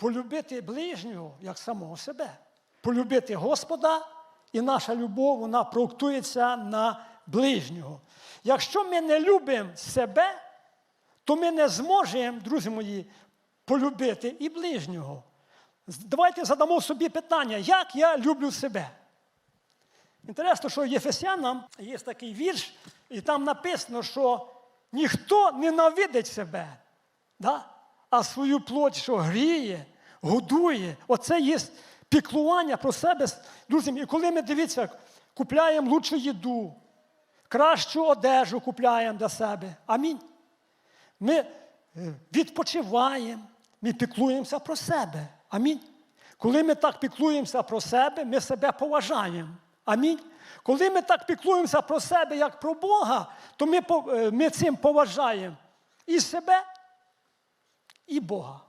полюбити ближнього як самого себе. Полюбити Господа, і наша любов вона проектується на ближнього. Якщо ми не любимо себе, то ми не зможемо, друзі мої, полюбити і ближнього. Давайте задамо собі питання, як я люблю себе. Інтересно, що Єфесянам є такий вірш, і там написано, що ніхто ненавидить себе, да? а свою плоть, що гріє, годує. Оце є піклування про себе. Друзі, і коли ми дивіться, купляємо лучшу їду, кращу одежу купляємо для себе. Амінь. Ми е, відпочиваємо, ми піклуємося про себе. Амінь. Коли ми так піклуємося про себе, ми себе поважаємо. Амінь. Коли ми так піклуємося про себе, як про Бога, то ми, е, ми цим поважаємо і себе, і Бога.